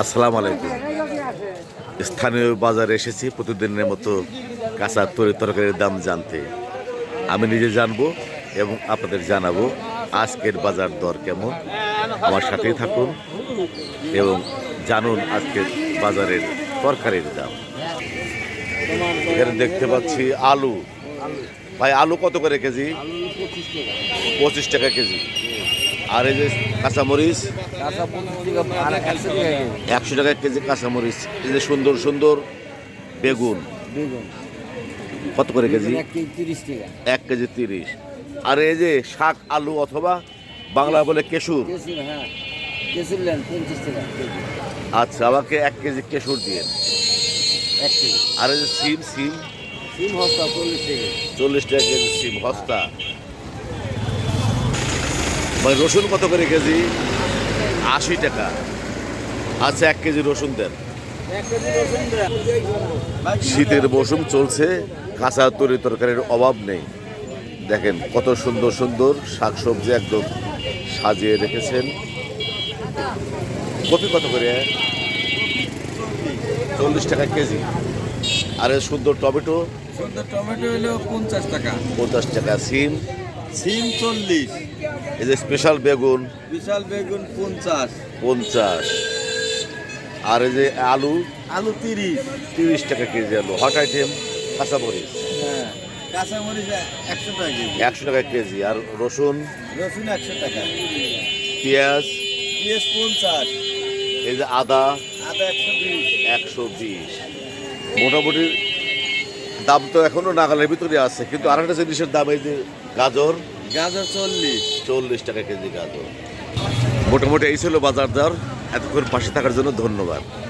আসসালামু আলাইকুম। স্থানীয় বাজারে এসেছি, প্রতিদিনের মতো কাঁচা তরি তরকারির দাম জানতে। আমি নিজে জানব এবং আপনাদের জানাব আজকের বাজার দর কেমন। আমার সাথেই থাকুন এবং জানুন আজকের বাজারের তরকারির দাম। এখানে দেখতে পাচ্ছি আলু। ভাই, আলু কত করে কেজি? পঁচিশ টাকা কেজি। আর এই যে কাঁচামরিচ? একশো টাকা কেজি। কাঁচামরিচ। এই যে সুন্দর সুন্দর বেগুন। কত করে কেজি? এক কেজি তিরিশ। আর এই যে শাক আলু অথবা বাংলা বলে কেশুর আচ্ছা আমাকে এক কেজি কেশুর দিয়ে আর এই যে সিম সিম? সিম হস্তা চল্লিশ টাকা। চল্লিশ টাকা কেজি সিম হস্তা। ভাই রসুন কত করে কেজি? আশি টাকা। আচ্ছা এক কেজি রসুন দেন। শীতের মৌসুম চলছে কাঁচা তরি তরকারির অভাব নেই। দেখেন কত সুন্দর সুন্দর শাকসবজি একদম সাজিয়ে রেখেছেন। কপি কত করে? চল্লিশ টাকা কেজি। আর সুন্দর টমেটো? সুন্দর টমেটো হলো পঞ্চাশ টাকা। পঞ্চাশ টাকা সিম? সিম চল্লিশ। এই যে স্পেশাল বেগুন। বিশাল বেগুন পঞ্চাশ। পঞ্চাশ। আর এই যে আলু আলু তিরিশ। তিরিশ টাকা কেজি আলু হট আইটেম কাঁচামরিচ হ্যাঁ কাঁচামরিচ একশো টাকা কেজি। একশো টাকা কেজি। আর রসুন? রসুন একশো টাকা। পেঁয়াজ? পেঁয়াজ পঞ্চাশ। এই যে আদা? আদা একশো বিশ। একশো বিশ। মোটামুটি দাম তো এখনও নাগালের ভিতরে আছে কিন্তু আর একটা জিনিসের দাম এই যে গাজর। গাজর চল্লিশ। চল্লিশ টাকা কেজি গাজর মোটামুটি এই ছিল বাজার দর। এতক্ষণ পাশে থাকার জন্য ধন্যবাদ।